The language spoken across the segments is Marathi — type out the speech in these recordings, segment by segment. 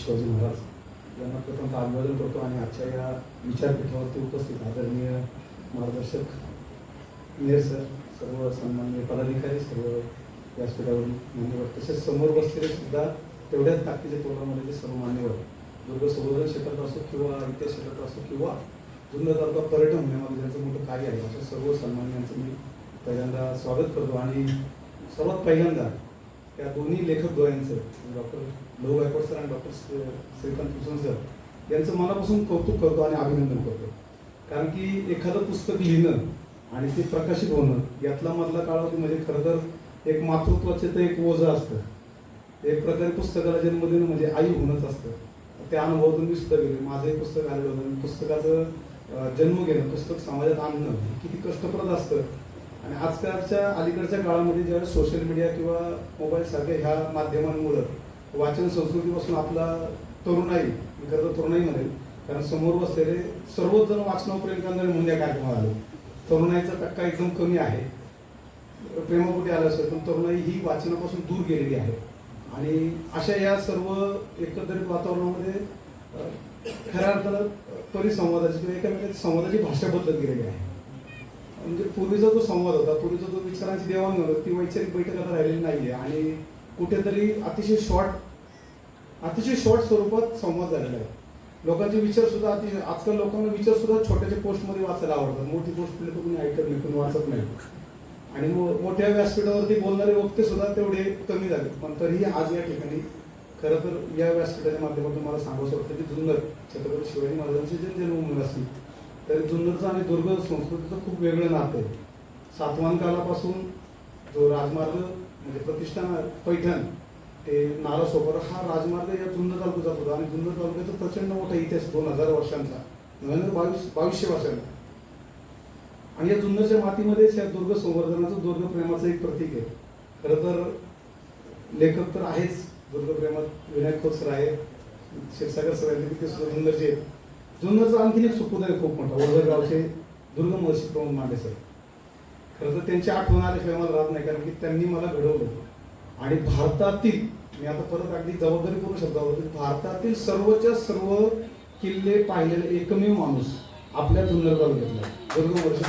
शिवाजी महाराज यांना प्रथमतः अभिवादन करतो आणि आजच्या या विचारपीठावरती उपस्थित आदरणीय मार्गदर्शक मेयर सर सर्व सन्माननीय पदाधिकारी सर्व व्यासपीठावरील मान्यवर तसेच समोर बसलेले सुद्धा तेवढ्याच ताकदीचे ते सर्व मान्यवर दुर्ग संवर्धन क्षेत्रात असो किंवा इतिहास क्षेत्रात असो किंवा जुन्नर तालुका पर्यटन होण्यामध्ये ज्यांचं मोठं कार्य आहे अशा सर्व सन्मान्यांचं मी पहिल्यांदा स्वागत करतो. आणि सर्वात पहिल्यांदा त्या दोन्ही लेखक द्वयांचं डॉक्टर लहू गायकवाड सर आणि डॉक्टर श्रीकांत भूषण सर यांचं मनापासून कौतुक करतो आणि अभिनंदन करतो. कारण की एखादं पुस्तक लिहिणं आणि ते प्रकाशित होणं यातला मधला काळावधी म्हणजे खरं तर एक मातृत्वाचे तर एक ओझं असतं. एक प्रकारे पुस्तकाला जन्म देणं म्हणजे आई होणंच असतं. त्या अनुभवातून मी सुद्धा गेले. माझं एक पुस्तक आलेलं होतं. पुस्तकाचं जन्म घेणं पुस्तक समाजात आणणं किती कष्टप्रद असतं. आणि आजकालच्या अलीकडच्या काळामध्ये ज्यावेळेस सोशल मीडिया किंवा मोबाईल सारख्या ह्या माध्यमांमुळं वाचन संस्कृतीपासून आपला तरुणाई मी खरं तर तरुणाई म्हणेल कारण समोर बसलेले सर्वच जण वाचनावर प्रेम म्हणून या कार्यक्रमात आलो. तरुणाईचा टक्का एकदम कमी आहे. प्रेमापुढे आलं असेल पण तरुणाई ही वाचनापासून दूर गेलेली आहे. आणि अशा या सर्व एकंदरीत वातावरणामध्ये खऱ्या अर्थानं परिसंवादाची किंवा एकामेकाची संवादाची भाषा बदलत गेलेली आहे. म्हणजे पूर्वीचा जो संवाद होता पूर्वीचा जो विचारांची देवाणघेवाण होती ती वैचारिक बैठक आता राहिलेली आहे आणि कुठेतरी अतिशय शॉर्ट अतिशय शॉर्ट स्वरूपात संवाद झालेला आहे. लोकांचे विचार सुद्धा अतिशय आजकाल लोकांना विचार सुद्धा छोट्याच्या पोस्टमध्ये वाचायला आवडतात. मोठी पोस्ट तर कोणी ऐकत नाही कोणी वाचत नाही. आणि मोठ्या व्यासपीठावरती बोलणारे वक्ते सुद्धा तेवढे कमी झाले पण तरीही आज या ठिकाणी खरं तर या व्यासपीठाच्या माध्यमातून मला सांगू वाटतं की जुन्नर छत्रपती शिवाजी महाराजांची जे जन्मभूमी असतील तर जुन्नरचं आणि दुर्ग संस्कृतीचं खूप वेगळं नातं आहे. सातवान कालापासून जो राजमार्ग म्हणजे प्रतिष्ठान पैठण ते नारासोपर हा राजमार्ग या जुन्नर तालुक्यात होता. आणि जुन्नर तालुक्याचा प्रचंड मोठा इतिहास दोन हजार वर्षांचा. नव्याण्णव बावीस बावीसशे वर्षांचा. आणि या जुन्नरच्या मातीमध्येच या दुर्ग संवर्धनाचं दुर्ग प्रेमाचं एक प्रतीक आहे. खरं तर लेखक तर आहेच. दुर्ग प्रेमात विनायक खोसर आहे. क्षीरसागर सर आहेत ते सुद्धा जुन्नरचे आहेत जुन्नरचा आणखीन एक सुपुत आहे खूप मोठा ओझरगावचे दुर्गम महर्षी प्रमोद मांडे सर. खरं तर त्यांची आठवण आल्याशिवाय मला राहत नाही कारण की त्यांनी मला घडवलं आणि भारतातील मी आता परत अगदी जबाबदारीपूर्ण शब्दावर भारतातील सर्वच्या सर्व किल्ले पाहिलेले एकमेव माणूस आपल्या जुन्नर तालुक्यातला दुर्ग वर्ष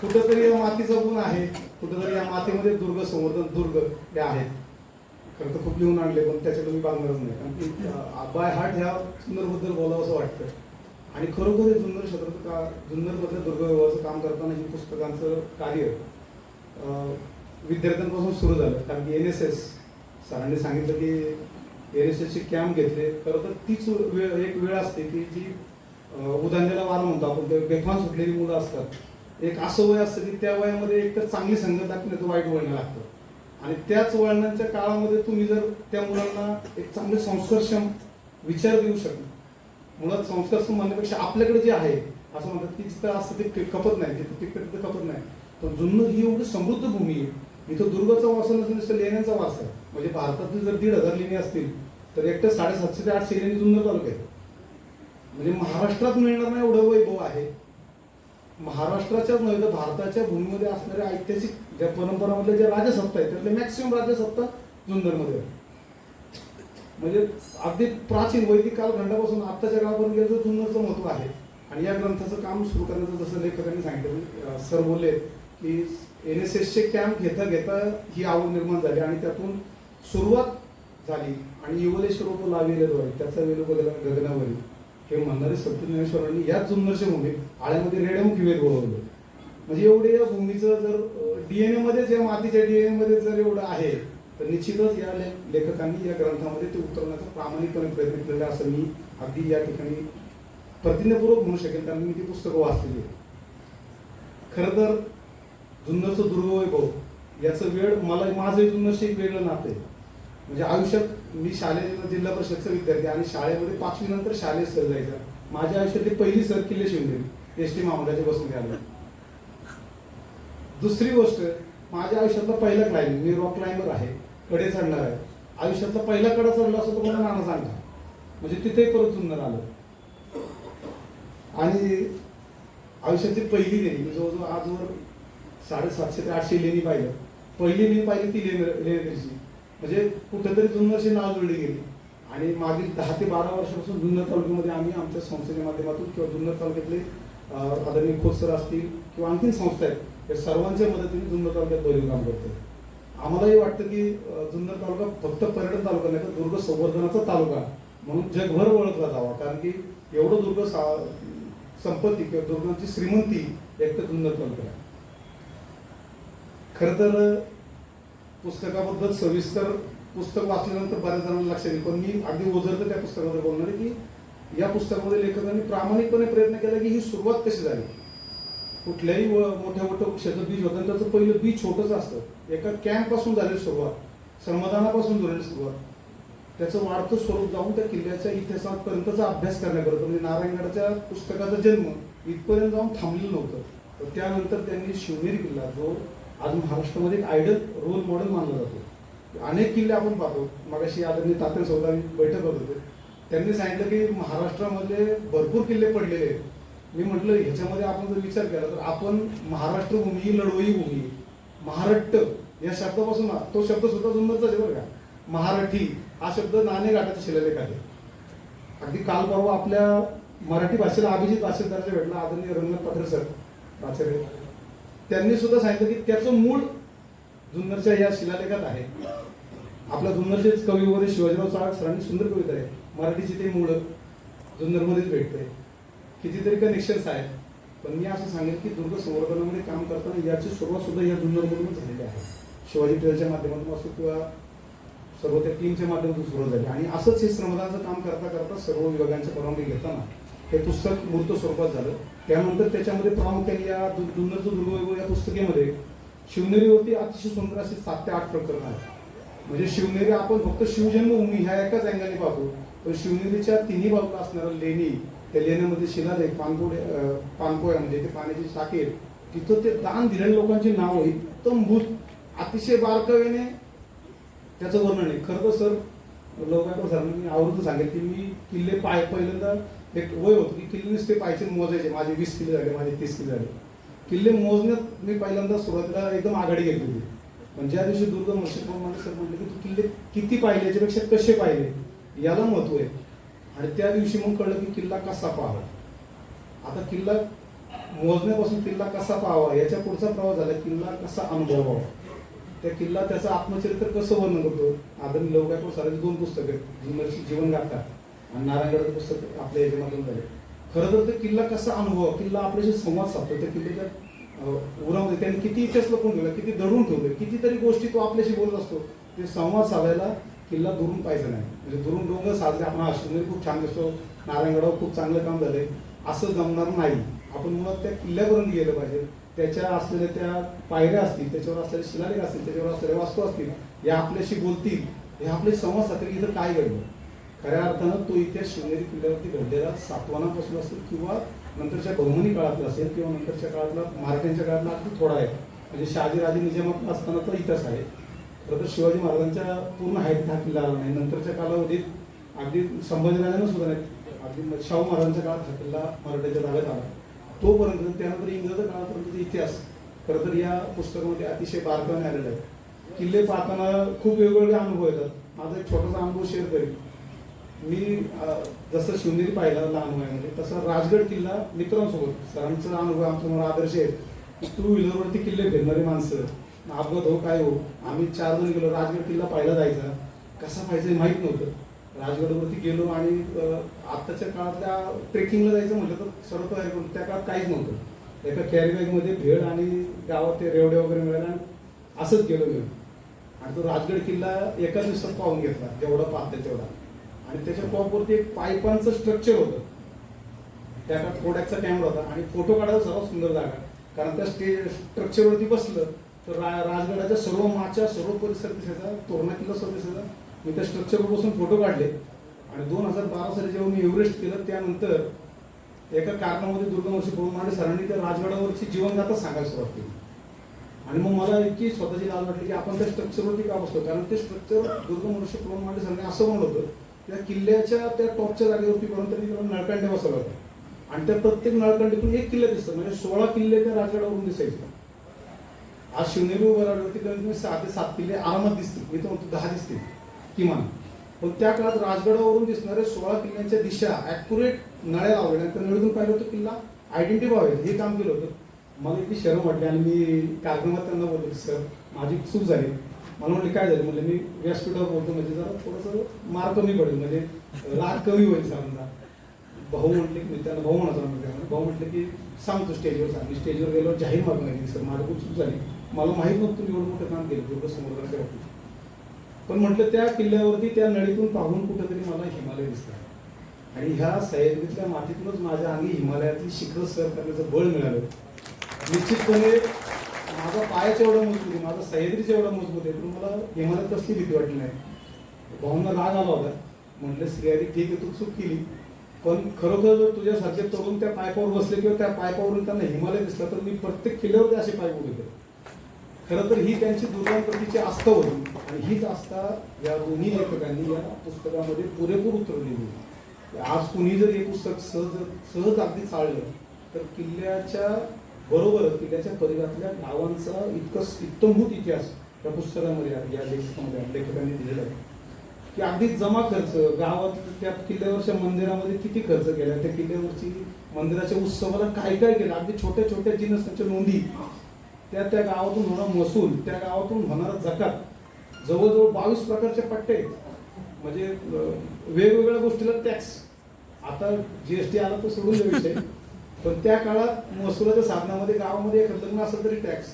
कुठंतरी या मातीचा गुण आहे कुठंतरी या मातीमध्ये दुर्ग संवर्धन दुर्ग हे आहेत. खरं तर खूप लिहून आणले पण त्याच्याकडे मी बांधणारच नाही. कारण की बाय हार्ट ह्या जुन्नरबद्दल बोलावं असं वाटतं. आणि खरोखर हे जुन्नर क्षेत्रात का जुन्नरमधल्या दुर्गव्यवहाराचं काम करताना ही पुस्तकांचं कार्य विद्यार्थ्यांपासून सुरू झालं. कारण की एन एस एस सरांनी सांगितलं की एन एस एसचे कॅम्प घेतले. खरं तर तीच वेळ एक वेळ असते की जी अं, उदाहरणाला वार म्हणतो आपण. ते बेफान सुटलेली मुलं असतात. एक असं वय असतं की त्या वयामध्ये एक तर चांगली संगत लागते नाही तर वाईट वळण लागतं. आणि त्याच वळणाच्या काळामध्ये तुम्ही जर त्या मुलांना एक चांगले संस्कारक्षम विचार देऊ शकता मुळात संस्कारक्षम म्हणण्यापेक्षा आपल्याकडे जे आहे असं म्हणतात की जिथं असतं ते खपत नाही जिथं तिकडे तिथं खपत नाही. पण जुन्नर ही एवढी समृद्ध भूमी आहे. इथं दुर्गाचा वास नसून नुसतं लेण्यांचा वास आहे. म्हणजे भारतातली जर दीड हजार लेणी असतील तर एकटं साडेसातशे ते आठशे लेणी जुन्नर तालुक्यात. म्हणजे महाराष्ट्रात मिळणार नाही एवढं वैभव आहे. महाराष्ट्राच्याच नव्हे तर भारताच्या भूमीमध्ये असणाऱ्या ऐतिहासिक ज्या परंपरामधल्या ज्या राजसत्ता आहेत त्यातल्या मॅक्सिमम राजसत्ता जुन्नरमध्ये आहे म्हणजे अगदी प्राचीन वैदिक कालखंडापासून आत्ताच्या काळापर्यंत गेलं तर जुन्नरचं महत्त्व आहे. आणि या ग्रंथाचं काम सुरू करण्याचं जसं लेखकांनी सांगितलं सर बोलले की एन एस एसचे कॅम्प घेता घेता ही आवड निर्माण झाली आणि त्यातून सुरुवात झाली. आणि युवलेश्वर तो लाविले द्वारे त्याचा वेळ बदला गगनावरी. हे म्हणणारे सत्यज्ञानेश्वरांनी याच जुन्नरच्या आळ्यामध्ये रेडमुखी वेद बोलवलं म्हणजे एवढे या भूमीचं जर डीएनए मध्येच या मातीच्या डीएनए मध्ये जर एवढं आहे तर निश्चितच या ले- लेखकांनी या ग्रंथामध्ये ते उतरवण्याचा प्रामाणिकपणे प्रयत्न केलेला असं मी अगदी या ठिकाणी प्रतिज्ञापूर्वक म्हणू शकेल कारण मी ती पुस्तकं वाचलेली खरं तर जुन्नरचं दुर्गवैभव याचं वेळ मला माझं जुन्नरशी एक वेगळं नातं आहे. म्हणजे आयुष्यात मी शालेय जिल्हा परिषदचा विद्यार्थी आणि शाळेमध्ये पाचवी नंतर शालेय सर जायचा. माझ्या आयुष्यातली पहिली सर किल्ले शिवले एस टी महामंडळाच्या बसून घ्यायला दुसरी गोष्ट माझ्या आयुष्यातला पहिला क्लाइम्बिंग मी रॉक क्लाइंबर आहे कडे चढणार आहे. आयुष्यातला पहिला कडा चढला असं तो मला नाना सांगा म्हणजे तिथे परत सुंदर आलं. आणि आयुष्यातली पहिली लेणी मी जवळजवळ आजवर साडेसातशे ते आठशे लेणी पाहिलं पहिली लेणी पाहिली ती लेणी लेण्याद्रीची म्हणजे कुठेतरी जुन्नरची नाव जोडली गेली. आणि मागील दहा ते बारा वर्षापासून जुन्नर तालुक्यामध्ये आम्ही आमच्या संस्थेच्या माध्यमातून किंवा जुन्नर तालुक्यातले आदरणीय खोतसर असतील किंवा आणखी संस्था आहेत या सर्वांच्या मदतीने जुन्नर तालुक्यात भरीव काम करतो आम्हालाही वाटतं की जुन्नर तालुका फक्त पर्यटन तालुका नाही तर दुर्ग संवर्धनाचा तालुका म्हणून जगभर ओळखला जावा कारण की एवढं दुर्ग सा- संपत्ती किंवा दुर्गांची श्रीमंती एक तर जुन्नर तालुका आहे खर तर पुस्तकाबद्दल सविस्तर पुस्तक वाचल्यानंतर बऱ्याच जणांना लक्षात येईल. पण मी अगदी ओझरतं त्या पुस्तकामध्ये बोलणार आहे की या पुस्तकामध्ये लेखकांनी प्रामाणिकपणे प्रयत्न केला की ही सुरुवात कशी झाली? कुठल्याही व- मोठ्या मोठ्या वृक्षाचं बीज होतं त्याचं पहिलं बीज छोटंच असतं. एका कॅम्पपासून झालेली सुरुवात श्रमदानापासून झालेली सुरुवात. त्याचं वाढतं स्वरूप जाऊन त्या किल्ल्याच्या इतिहासापर्यंतचा अभ्यास करण्याकरता म्हणजे नारायणगडाच्या पुस्तकाचा जन्म इथपर्यंत जाऊन थांबलेलं नव्हतं. तर त्यानंतर त्यांनी शिवनेरी किल्ला जो आज महाराष्ट्रामध्ये एक आयडल रोल मॉडेल मानला जातो. अनेक किल्ले आपण पाहतो. मगाशी आदरणीय तात्या चौधरी बैठक होत होते. त्यांनी सांगितलं की महाराष्ट्रामध्ये भरपूर किल्ले पडलेले आहेत. मी म्हटलं ह्याच्यामध्ये आपण जर विचार केला तर आपण महाराष्ट्र भूमी लढवई भूमी महाराष्ट्र या शब्दापासून तो शब्द सुद्धा जुन्नरचा आहे बरं का. महाराठी हा शब्द नाणे घाटाचा शिलालेख आहे. अगदी काल परवा आपल्या मराठी भाषेला अभिजित भाषेत दर्जा भेटला आदरणीय रंगनाथ पाटील सर. प्राचार्य त्यांनी सुद्धा सांगितलं की त्याचं मूळ जुन्नरच्या या शिलालेखात आहे. आपल्या जुन्नरचेच कवी वगैरे शिवाजीराव चाळक सरांनी सुंदर कविता आहे मराठीची ते मूळ जुन्नरमध्येच भेटते कितीतरी कनेक्शन्स आहेत. पण मी असं सांगेन की दुर्ग संवर्धनामध्ये काम करताना याची सुरुवात सुद्धा या जुन्नरमधूनच झालेली आहे. शिवाजी टेलच्या माध्यमातून असो किंवा सर्व त्या टीमच्या माध्यमातून सुरू झाली. आणि असंच हे श्रमदानाचं काम करता करता सर्व विभागांच्या परवानगी घेताना हे पुस्तक मूर्त स्वरूपात झालं. त्यानंतर त्याच्यामध्ये प्रामुख्याने या दु- जुन्नरचं दुर्गवैभव या पुस्तकेमध्ये शिवनेरीवरती अतिशय सुंदर असे सात ते आठ प्रकरण आहेत. म्हणजे शिवनेरी आपण फक्त शिवजन्मभूमी ह्या एकाच अँगलने पाहतो. पण शिवनेरीच्या तिन्ही बाजूला असणाऱ्या लेणी त्या लेण्यामध्ये शिलालेख पानपोडे अं, म्हणजे ते पाण्याची साखेर तिथं ते दान दिलेल्या लोकांची नावं एकदम भूत अतिशय बारकाईने त्याचं वर्णन आहे. खरं तर सर लोकांकडे सरांनी मी आवडतं सांगेल की मी किल्ले पाय पहिल्यांदा एक वय होतं की किल्ले नुसते पायचे मोजायचे. माझे वीस किलो झाले माझे तीस किलो झाले. किल्ले मोजण्यात मी पहिल्यांदा सुरुवातीला एकदम आघाडी घेतली होती. पण ज्या दिवशी दुर्गम मर्षिक मला सर म्हटले की तू किल्ले किती पाहिले याच्यापेक्षा कसे पाहिले? याला महत्त्व आहे. आणि त्या दिवशी मग कळलं की किल्ला कसा पाहावा. आता किल्ला मोजण्यापासून किल्ला कसा पाहावा याच्या पुढचा प्रवास झाला किल्ला कसा अनुभवावा. त्या किल्ला त्याचं आत्मचरित्र कसं वर्णन करतो? आदरणीय लवकर सरांची दोन पुस्तकं आहेत जीवन जीवनगाथा आणि नारायणगडाचं पुस्तक आपल्या याच्यामधून झाले. खरं तर ते किल्ला कसा अनुभव किल्ला आपल्याशी संवाद साधतो त्या किल्ल्याच्या उरामध्ये त्याने किती इतिहास लपून ठेवला किती दडून ठेवले कितीतरी गोष्टी तो आपल्याशी बोलत असतो. ते संवाद साधायला किल्ला दुरून पाहिजे नाही. म्हणजे दुरून डोंगर साधले आपण हा खूप छान दिसतो नारायणगडावर खूप चांगलं काम झालंय असं जमणार नाही. आपण मुळात त्या किल्ल्यावरून गेलं पाहिजे. त्याच्या असलेल्या त्या पायऱ्या असतील त्याच्यावर असलेले शिलालेख असतील त्याच्यावर असलेल्या वास्तू असतील या आपल्याशी बोलतील हे आपले संवाद साधतील इथं काय घडलं? खऱ्या अर्थानं तो इतिहास शिवनेरी किल्ल्यावरती घडलेला सातवानापासून असेल किंवा नंतरच्या बहुमनी काळातला असेल किंवा नंतरच्या काळातला मराठ्यांच्या काळातला अगदी थोडा आहे. म्हणजे शहाजीराजे निजामात असतानाचा इतिहास आहे. खरं तर शिवाजी महाराजांच्या पूर्ण हाईट हा किल्ला आला नाही नंतरच्या कालावधीत अगदी संभाजीराजांना सुद्धा नाही अगदी शाहू महाराजांच्या काळात हा किल्ला मराठ्याच्या ताब्यात आला. तोपर्यंत त्यानंतर इंग्रज काळापर्यंतचा इतिहास खरं तर या पुस्तकामध्ये अतिशय बारकाने आलेला आहे. किल्ले पाहताना खूप वेगवेगळे अनुभव येतात. माझा एक छोटासा अनुभव शेअर करेन. मी जसं शिवनेरी पाहिला लहान वयामध्ये तसं राजगड किल्ला मित्रांसोबत सरांचा अनुभव आमच्यामुळे आदर्श आहे की टू व्हीलरवरती किल्ले फिरणारी माणसं अपघात हो काय हो आम्ही चार जण गेलो राजगड किल्ला पाहिला जायचा. कसा पाहिजे माहीत नव्हतं. राजगडवरती गेलो आणि आत्ताच्या काळातल्या ट्रेकिंगला जायचं म्हटलं तर सर्व आहे पण त्या काळात काहीच नव्हतं. एका कॅरी बॅगमध्ये भेळ आणि गावात ते रेवडे वगैरे मिळाल्या असंच गेलो मी. आणि तो राजगड किल्ला एका दिवसात पाहून घेतला जेवढा पाहते तेवढा. आणि त्याच्या टॉपवरती एक पायपांचं स्ट्रक्चर होतं. त्या काळात कॅमेरा होता आणि फोटो काढायला सर्वात सुंदर जागा. कारण त्या स्टे स्ट्रक्चरवरती बसलं तर रा राजगडाच्या सर्व माच्या सर्व परिसर दिसायचा तोरणा किल्ला सर्व दिसायचा. मी त्या स्ट्रक्चरवर बसून फोटो काढले. आणि दोन हजार बारा साली जेव्हा मी एव्हरेस्ट केलं त्यानंतर एका कारणामध्ये दुर्गमशी मांडे सरांनी त्या राजगडावरची जीवनगाथा सांगायला सुरुवात केली. आणि मग मला इतकी स्वतःची लाज वाटली की आपण त्या स्ट्रक्चरवरती का बसतो कारण ते स्ट्रक्चर दुर्गमनुष्य प्रमाण मांडे सरांनी असं म्हणलं होतं त्या किल्ल्याच्या त्या टॉपच्या जागेवरती पर्यंत नळकांड्या बसवला होता. आणि त्या प्रत्येक नळकांडीतून एक किल्ला दिसतं म्हणजे सोळा किल्ले त्या राजगडावरून दिसायचे. आज शिवनेरी उभारवरती कमीत कमी सहा ते सात किल्ले आरामात दिसतील. मी तर म्हणतो दहा दिसतील किमान. पण त्या काळात राजगडावरून दिसणारे सोळा किल्ल्यांच्या दिशा ॲक्युरेट नळ्या लावल्या. आणि त्या नळीतून पाहिलं होतं किल्ला आयडेंटिफाय व्हायचं हे काम केलं होतं. मला इतकी शरम वाटली आणि मी कार्यक्रमात त्यांना बोलतो सर माझी चूक झाली. मला म्हटलं काय झालं? म्हणजे मी व्यासपीठावर बोलतो म्हणजे जरा थोडंसं मार कमी पडेल म्हणजे राग कमी होईल सरांचा भाऊ म्हटले की मी भाऊ म्हणतो म्हणजे भाऊ म्हटलं की सांगतो स्टेजवर सांग. स्टेजवर गेलो जाहीर मागून नाही सर माझं खूप चूक झाली. मला माहीत नव्हतं तुम्ही एवढं मोठं काम केलं एवढं संवर्धनाच्या बाबतीत पण म्हटलं त्या किल्ल्यावरती त्या नळीतून पाहून कुठेतरी मला हिमालय दिसतात आणि ह्या सह्याद्रीतल्या मातीतूनच माझ्या अंगी हिमालयातली शिखर सर करण्याचं बळ मिळालं. निश्चितपणे माझा पायाच एवढा मजबूत आहे माझा सह्याद्रीच एवढा मजबूत आहे पण मला हिमालयात कसली भीती वाटली नाही. भाऊंना राग आला होता. म्हटलं श्रीहरी ठीक आहे तू चूक केली. पण खरोखर जर तुझ्यासारखे तरुण त्या पायपावर बसले किंवा त्या पायपावरून त्यांना हिमालय दिसला तर मी प्रत्येक किल्ल्यावरती असे पाय उभे खरं तर ही त्यांची दुर्गांप्रतीची आस्था होती. आणि हीच आस्था या दोन्ही लेखकांनी या पुस्तकामध्ये पुरेपूर उतरवलेली होती. आज कुणी जर हे पुस्तक सहज सहज अगदी चाललं तर किल्ल्याच्या बरोबरच त्याच्या परिघातल्या गावांचा इतकं इत्तमभूत इतिहास त्या पुस्तकामध्ये या लेखकामध्ये लेखकांनी दिलेला आहे. की अगदी जमा खर्च गावात त्या किल्ल्यावरच्या मंदिरामध्ये किती खर्च केला? त्या किल्ल्यावरची मंदिराच्या उत्सवाला काय काय केलं? अगदी छोट्या छोट्या जिनसांच्या नोंदी. त्या त्या गावातून होणारा महसूल त्या गावातून होणारा जकात. जवळजवळ बावीस प्रकारचे पट्टे म्हणजे वेगवेगळ्या गोष्टीला टॅक्स. आता जीएसटी आला तर सोडून विषय. पण त्या काळात महसुलाच्या साधनामध्ये गावामध्ये एक लग्न असेल तरी टॅक्स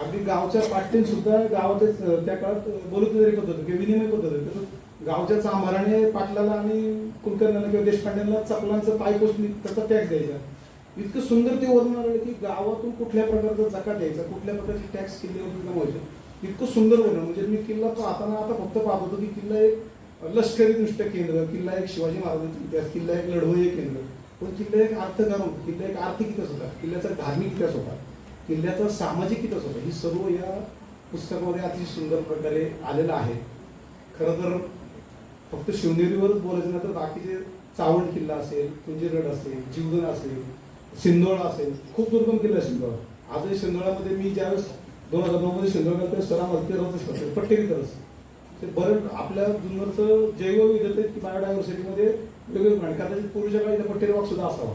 अगदी गावच्या पाट्टीन सुद्धा गावातच त्या काळात बोलुतेदारी पद्धत किंवा विनिमय पद्धत होती. तर गावच्या चांभाराने पाटलाला आणि कुलकर्ण्याला किंवा देशपांड्यांना चपलांचं पायपोस्ट त्याचा टॅक्स द्यायचा. इतकं सुंदर ते वर्णन आलं की गावातून कुठल्या प्रकारचा जकात द्यायचा कुठल्या प्रकारची टॅक्स किल्ल्यावरती व्हायचे इतकं सुंदर वर्ण म्हणजे मी किल्ला पाहताना आता फक्त पाहत होतो की किल्ला एक लष्करी दृष्ट्या केंद्र किल्ला एक शिवाजी महाराजांचा इतिहास किल्ला एक लढवई केंद्र. पण किल्ला एक अर्थकारण होता किल्ला एक आर्थिक इतिहास होता किल्ल्याचा धार्मिक इतिहास होता किल्ल्याचा सामाजिक इतिहास होता ही सर्व या पुस्तकामध्ये अतिशय सुंदर प्रकारे आलेलं आहे. खरं तर फक्त शिवनेरीवरच बोलायचं नाही तर बाकीचे चावंड किल्ला असेल कुंजीरगड असेल जीवदन असेल सिंदोळा असेल खूप दुर्गम किल्ला आहे सिंधोळा. आजही सिंदोळामध्ये मी ज्यावेळेस दोन हजार नऊमध्ये मध्ये सिंधोळा गेलो त्यावेळेस सराव ते रस करते पट्टेरी तरस ते बरं आपल्या जुन्नरचं जैवविविधतेत की बायोडायव्हर्सिटीमध्ये वेगवेगळे प्राणी कदाचित पूर्वीच्या काळी इथं पट्टेरी वाघ सुद्धा असावा.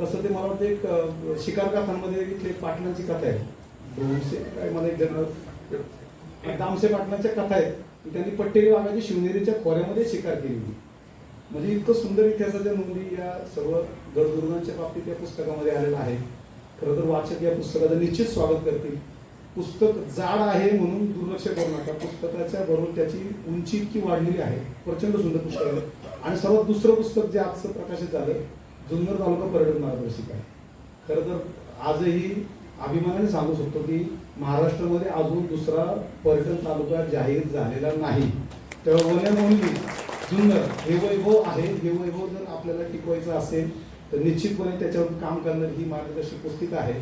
तसं ते मला वाटतं एक शिकार कथांमध्ये इथली एक पाटलांची कथा आहे. मला एक जण दामसे पाटलांच्या कथा आहेत. त्यांनी पट्टेरी वाघाची शिवनेरीच्या खोऱ्यामध्ये शिकार केली. होती म्हणजे इतकं सुंदर इतिहासाच्या नोंदी या सर्व गडदुर्गांच्या बाबतीत या पुस्तकामध्ये आलेला आहे. खरं तर वाचक या पुस्तकाचं निश्चित स्वागत करतील. पुस्तक जाड आहे म्हणून दुर्लक्ष करू नका. पुस्तकाच्या बरोबर त्याची उंची इतकी वाढलेली आहे. प्रचंड सुंदर पुस्तक आहे. आणि सर्वात दुसरं पुस्तक जे आजचं प्रकाशित झालं जुन्नर तालुका पर्यटन मार्गदर्शिका आहे. खरं तर आजही अभिमानाने सांगू शकतो की महाराष्ट्रामध्ये अजून दुसरा पर्यटन तालुका जाहीर झालेला नाही. तेव्हा वन जुन्नर हे वैभव आहे. हे वैभव जर आपल्याला टिकवायचं असेल तर निश्चितपणे त्याच्यावर काम करणारी ही मार्गदर्शक पुस्तिका आहे.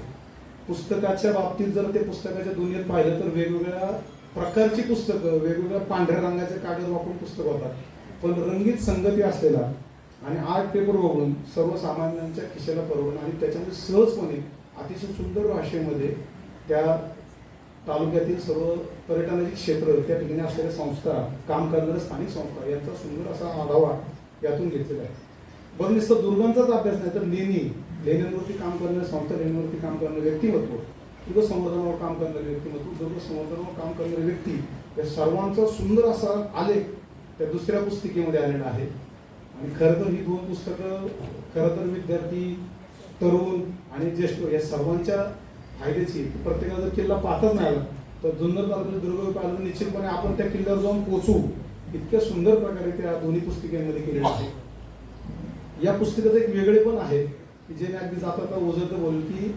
पुस्तकाच्या बाबतीत जर ते पुस्तकाच्या दुनियेत पाहिलं तर वेगवेगळ्या प्रकारची पुस्तकं वेगवेगळ्या पांढऱ्या रंगाचे कागद वापरून पुस्तकं होतात. पण रंगीत संगती असलेला आणि आर्ट पेपर वगळून सर्वसामान्यांच्या खिशाला परवडणं आणि त्याच्यामध्ये सहजपणे अतिशय सुंदर भाषेमध्ये त्या तालुक्यातील सर्व पर्यटनाचे क्षेत्र त्या ठिकाणी असलेल्या संस्था काम करणाऱ्या स्थानिक संस्था यांचा सुंदर असा आढावा यातून घेतलेला आहे. बरं नुसतं दुर्गांचाच अभ्यास नाही तर लेणी लेण्यांवरती काम करणाऱ्या संस्था लेण्यांवरती काम करणारे व्यक्तिमत्व किंवा संवर्धनावर काम करणारे व्यक्तिमत्व दुर्ग संवर्धनावर काम करणारे व्यक्ती या सर्वांचा सुंदर असा आलेख त्या दुसऱ्या पुस्तिकेमध्ये आलेला आहे. आणि खरं तर ही दोन पुस्तकं खरं तर विद्यार्थी तरुण आणि ज्येष्ठ या सर्वांच्या फायद्याची प्रत्येकाला जर किल्ला पाहताच नाही आला तर जुन्नर तालुक्यात दुर्ग पाहिलं निश्चितपणे आपण त्या किल्ल्यावर जाऊन पोचू इतक्या सुंदर प्रकारे त्या दोन्ही पुस्तिकांमध्ये केलेलं आहे. या पुस्तकाचं एक वेगळे पण आहे. की जे मी अगदी जाता ओझं तर बोलू की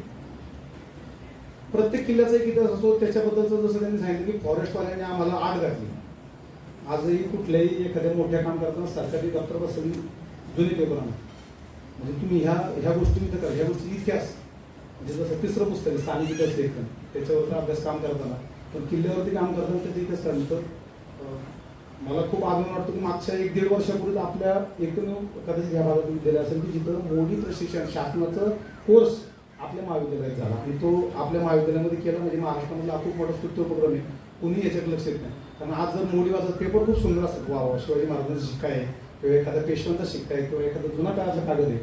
प्रत्येक किल्ल्याचा एक इतिहास असतो त्याच्याबद्दलचं जसं त्यांनी सांगितलं की फॉरेस्टवाल्यांनी आम्हाला आड घातली. आजही कुठल्याही एखाद्या मोठ्या काम करताना सरकारी दफ्तर सगळी जुनी पेपर आणा म्हणजे तुम्ही ह्या ह्या गोष्टी इथं करा ह्या गोष्टी इतिहास. म्हणजे जसं तिसरं पुस्तक आहे स्थानिक इतिहास लेखन. त्याच्यावरचा अभ्यास काम करताना. पण किल्ल्यावरती काम करताना त्याचा इतिहास काढलं तर मला खूप आनंद वाटतो की मागच्या एक दीड वर्षापूर्वी आपल्या एकूण कदाचित या भागात विद्यालय असेल की जिथं मोडी प्रशिक्षण शासनाचं कोर्स आपल्या महाविद्यालयात झाला. आणि तो आपल्या महाविद्यालयामध्ये केला म्हणजे महाराष्ट्रामधला खूप मोठा स्तुत्य उपक्रम आहे. कुणी याच्यात लक्ष देत नाही. कारण आज जर मोडी वाचा पेपर खूप सुंदर असतात. वा वा शिवाजी महाराजांचा शिक्का आहे. किंवा एखादा पेशवंतचा शिक्का आहे. किंवा एखादा जुना काळाचा कागद आहे.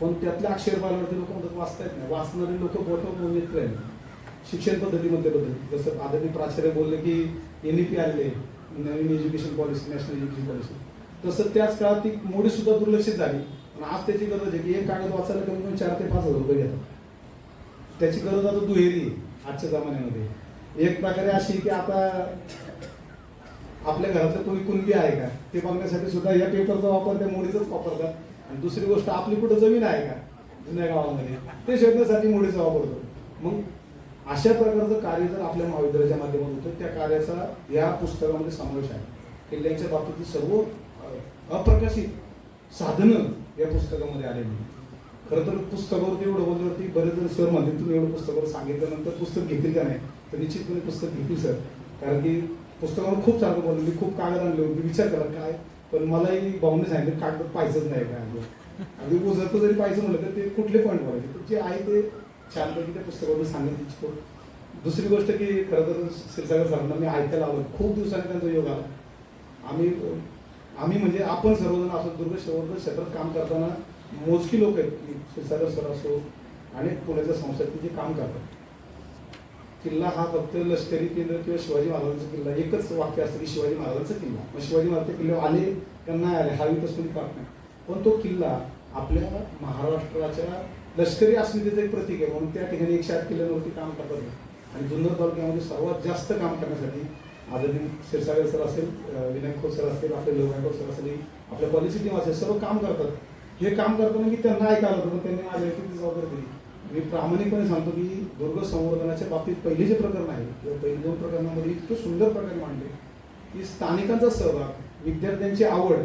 पण त्यातल्या अक्षर पाहिल्यावरती लोक म्हणतात वाचता येत नाही. वाचणारे लोक बोटं म्हणून येत नाही शिक्षण पद्धतीमध्ये बदल. जसं आदरणीय प्राचार्य बोलले की एन ई पी आले नवीन education policy national education policy तसं त्याच काळात ती मोडी सुद्धा दुर्लक्षित झाली. पण आज त्याची गरज आहे की एक कागद वाचायला कमी कमी चार ते पाच हजार रुपये घेतात. त्याची गरज आता दुहेरी आजच्या जमान्यामध्ये. एक प्रकारे अशी की आता आपल्या घरातलं कोणी कुणबी आहे का? ते बघण्यासाठी सुद्धा या पेपरचा वापर त्या मोडीचाच वापरतात आणि दुसरी गोष्ट आपली कुठं जमीन आहे का? जुन्या गावामध्ये. ते शोधण्यासाठी मोडीचा वापरतो मग अशा प्रकारचं कार्य जर आपल्या महाविद्यालयाच्या माध्यमातून होतं त्या कार्याचा या पुस्तकामध्ये समावेश आहे. किल्ल्यांच्या बाबतीतली सर्व अप्रकाशित साधनं या पुस्तकामध्ये आलेली खरं तर पुस्तकावरती एवढं बोलल्यावरती बरेच जण सर म्हणतील तुम्ही एवढं पुस्तकावर सांगितल्यानंतर पुस्तक घेतील का नाही? तर निश्चितपणे पुस्तक घेतील सर. कारण की पुस्तकावर खूप चांगलं बोललं मी खूप कागद आणले होते. विचार करा काय पण मलाही भाऊने सांगितलं कागद पाहिजेच नाही काय अगदी उजरतं जरी पाहिजे म्हणलं तर ते कुठले पॉईंट बोलायचे तर जे आहे ते छानपैकी त्या पुस्तकावर सांगत इच्छितो दुसरी गोष्ट की खरं तर क्षीरसागर सरांना मी ऐकायला आलो खूप दिवसांनी त्यांचा योग आला. आम्ही आम्ही म्हणजे आपण सर्वजण असो दुर्ग शहर क्षेत्रात काम करताना मोजकी लोक आहेत. की क्षीरसागर सर असो अनेक पुण्याच्या संस्थेत जे काम करतात. किल्ला हा फक्त लष्करी केंद्र किंवा शिवाजी महाराजांचा किल्ला एकच वाक्य असतं की शिवाजी महाराजांचा किल्ला. मग शिवाजी महाराज त्या किल्ल्यावर आले का नाही आले हा कोणी पाहत नाही. पण तो किल्ला आपल्या महाराष्ट्राच्या लष्करी अस्मितेचं एक प्रतीक आहे. म्हणून त्या ठिकाणी एकशे आठ किल्ल्यांवरती काम करतात. आणि जुन्नर तालुक्यामध्ये सर्वात जास्त काम करण्यासाठी आदरणीय क्षीरसागर सर असेल अं, विनायक खोत सर असतील आपले लोकांकोर सर असेल आपल्या पॉलिसी टीम असेल सर्व काम करतात. हे काम करताना की त्यांना ऐकायला होतं पण त्यांनी माझ्या व्यक्ती जबाबदारी दिली. मी प्रामाणिकपणे सांगतो की दुर्ग संवर्धनाच्या बाबतीत पहिले जे प्रकरण आहे किंवा पहिले दोन प्रकरणामध्ये इतकं सुंदर प्रकारे मांडले की स्थानिकांचा सहभाग विद्यार्थ्यांची आवड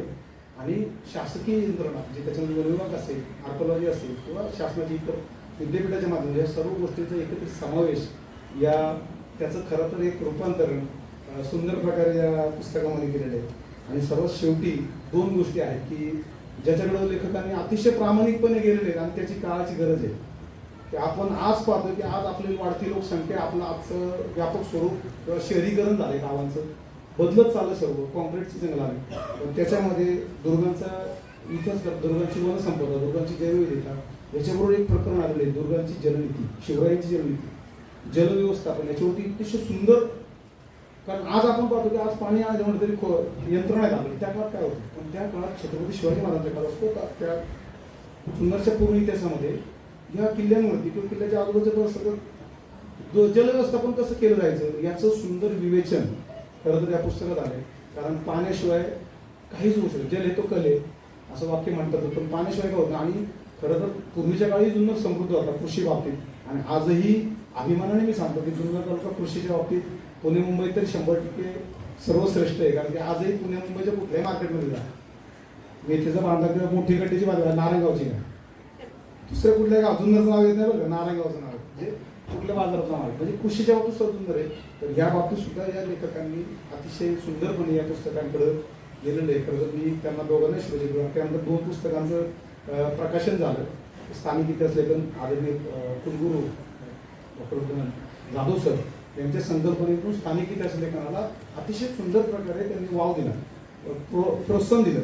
आणि शासकीय यंत्रणा जे त्याच्यामध्ये वनविभाग असेल आर्कोलॉजी असेल किंवा शासनाची इतर विद्यापीठाच्या माध्यमातून या सर्व गोष्टींचा एकत्रित समावेश या त्याचं खरं तर एक रूपांतरण सुंदर प्रकारे या पुस्तकामध्ये केलेलं आहे. आणि सर्वात शेवटी दोन गोष्टी आहेत की ज्याच्याकडे लेखकांनी अतिशय प्रामाणिकपणे गेलेले आहेत आणि त्याची काळाची गरज आहे. की आपण आज पाहतो की आज आपली वाढती लोकसंख्या आपलं आजचं व्यापक स्वरूप किंवा शहरीकरण आहे गावांचं. बदलत चाललं सर्व कॉन्क्रीटची जंगल आहे. पण त्याच्यामध्ये दुर्गांचा इतिहास कर- दुर्गांची वनसंपदा दुर्गांची जैवविविधता याच्याबरोबर एक प्रकरण आलेलं आहे. दुर्गांची जलनीती शिवरायांची जलनीती. जलव्यवस्थापन याच्यावरती अतिशय सुंदर कारण आज आपण पाहतो की आज पाणी आज म्हणलं तरी यंत्रणा लागली त्या काळात काय होतं? पण त्या काळात छत्रपती शिवाजी महाराजांच्या काळात असतो त्या सुंदरशा पूर्ण इतिहासामध्ये या किल्ल्यांवरती किंवा किल्ल्याच्या आजूबाजूच्या सगळं जलव्यवस्थापन कसं केलं जायचं? याचं सुंदर विवेचन. खरं तर या पुस्तकात आले कारण पाण्याशिवाय काहीच होऊ शकत जल हे तो कले असं वाक्य म्हणतात. पण पाण्याशिवाय काय होतं आणि खरं तर पूर्वीच्या काळी जुन्नर समृद्ध होता कृषी बाबतीत. आणि आजही अभिमानाने मी सांगतो की जुन्नर तालुका कृषीच्या बाबतीत पुणे मुंबईत तर शंभर टक्के सर्वश्रेष्ठ आहे. कारण की आजही पुणे मुंबईच्या कुठल्याही मार्केटमध्ये जा. मेथीचा बांधा किंवा मोठी गड्डीची बाजार नारायणगावची नाही. दुसऱ्या कुठल्या गाव जुन्नरचं नाव येत नाही बरं का? नारायणगावचं नाव म्हणजे कुठल्या बाजारात जाणार म्हणजे कृषीच्या बाबतीत स्वतंत्र आहे. तर या बाबतीत सुद्धा या लेखकांनी अतिशय सुंदरपणे या पुस्तकांकडे गेलेलं आहे. खरं मी त्यांना दोघांना शिवाजी त्यानंतर दोन पुस्तकांचं प्रकाशन झालं. स्थानिक इतिहास लेखन आदरणीय कुलगुरू डॉक्टर जाधव सर यांच्या संकल्पनेतून स्थानिक इतिहास लेखनाला अतिशय सुंदर प्रकारे त्यांनी वाव दिला. प्रो प्रोत्साहन दिलं.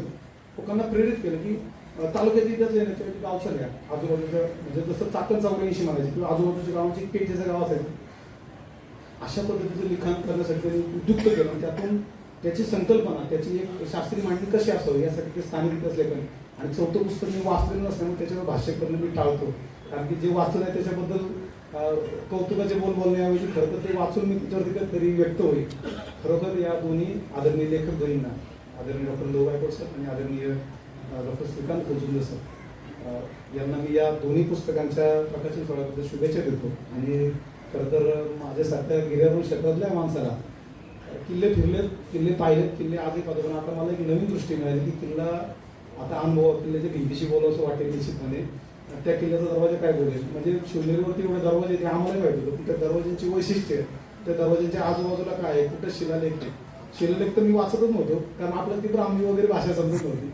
लोकांना प्रेरित केलं की तालुक्यात इतिहास येण्याच्या गाव सगळ्या आजूबाजूचं आजूबाजूच्या म्हणजे जसं चाकण चौकशी म्हणायची किंवा आजूबाजूच्या गावांची पेजेचं गाव असायचं अशा पद्धतीचं लिखाण करण्यासाठी त्यांनी उद्युक्त केलं. त्यातून त्याची संकल्पना त्याची एक शास्त्रीय मांडणी कशी असावी यासाठी ते स्थानिक विकास लेखन आणि चौथं पुस्तक मी वाचलेलं नसल्यामुळे त्याच्यावर भाष्य करणं मी टाळतो. कारण की जे वाचलं आहे त्याच्याबद्दल कौतुकाचे बोल बोलण्याऐवजी खरं तर ते वाचून मी त्याच्यावरती तरी व्यक्त होईल. खरोखर या दोन्ही आदरणीय लेखक बहिणींना आदरणीय डॉक्टर लोगायकर सर आणि आदरणीय डॉक्टर श्रीकांत कोजुंदे सर. यांना मी या दोन्ही पुस्तकांच्या प्रकाशन सोहळ्याबद्दल शुभेच्छा देतो. आणि खरं तर माझ्यासारख्या गिर्यारोहण क्षेत्रातल्या माणसाला किल्ले फिरले किल्ले पाहिलेत किल्ले आधी पाहतो. पण आता मला एक नवीन दृष्टी मिळाली की किल्ला आता अनुभव किल्ल्याच्या भिंतीशी बोलावं असं वाटेल निश्चितपणे. त्या किल्ल्याचा दरवाजा काय बोलेल? म्हणजे शिवनेरीवरती एवढे दरवाजे ते आम्हाला माहिती होतं त्या दरवाज्यांची वैशिष्ट्य त्या दरवाज्यांच्या आजूबाजूला काय आहे? कुठं शिलालेख आहे? शिलालेख तर मी वाचतच नव्हतो. कारण आपल्याला ती आंबी वगैरे भाषा समजत नव्हती.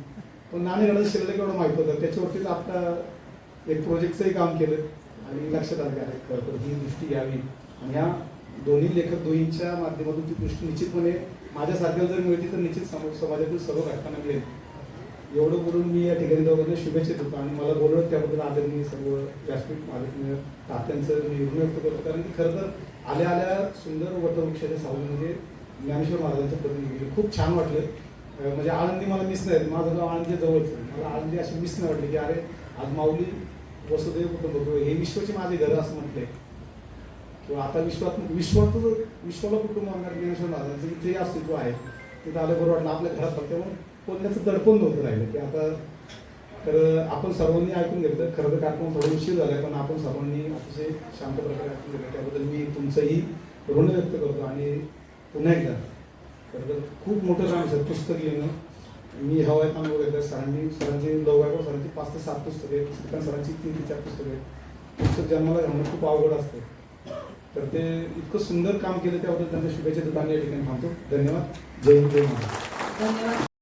पण नाणेगडाचा शिलालेख एवढं माहीत होतं? त्याच्यावरतीच आता एक प्रोजेक्टचंही काम केलं. आणि लक्षात आलं की अरे खरं तर ही दृष्टी घ्यावी. आणि ह्या दोन्ही लेखक दोहींच्या माध्यमातून ती दृष्टी निश्चितपणे माझ्यासारख्या जर मिळते तर निश्चित सम- समाजातील सर्व घटकांना मिळेल. एवढं बोलून मी या ठिकाणी दोघांना शुभेच्छा देतो. आणि मला बोलवत त्याबद्दल आदरणीय सर्व व्यासपीठ मालकीय तात्यांचं मी ऋण व्यक्त करतो. कारण की खरं तर आल्या आल्या सुंदर वटवृक्षाच्या सावलीमध्ये ज्ञानेश्वर महाराजांचं प्रतिनिधी. खूप छान वाटलं. म्हणजे आळंदी मला मिस नाही माझं गाव आळंदी जवळच आहे. मला आळंदी अशी मिस नाही वाटली की अरे आज माऊली वसुदेव कुटुंब हे विश्वाचे माझे घर असं म्हटलंय. किंवा आता विश्वात विश्वात विश्वाला कुटुंब म्हणणार ज्ञानेश्वर महाराजांचं अस्तित्व आहे. तिथं आलं बरं वाटलं आपल्या घरात फक्त मग बोलण्याचं दडपण नव्हतं राहिलं की आता तर आपण सर्वांनी ऐकून घेतलं. खरं तर कार्यक्रम थोडं उशीर झालाय पण आपण सर्वांनी अतिशय शांत प्रकारे ऐकून घेतलं. त्याबद्दल मी तुमचंही ऋण व्यक्त करतो आणि पुन्हा एकदा तर खूप मोठं काम सर पुस्तक लिहिणं. मी हवाय काम वगैरे सरांनी सरांची लवगायकर सरांची पाच ते सात पुस्तके आहेत. श्रीकांत सरांची तीन ते चार पुस्तकं आहेत. पुस्तक जन्माला घालणं खूप अवघड असतं. तर ते इतकं सुंदर काम केलं त्याबद्दल त्यांच्या शुभेच्छा दुकान या ठिकाणी थांबतो. धन्यवाद. जय हिंद जय महाराज धन्यवाद.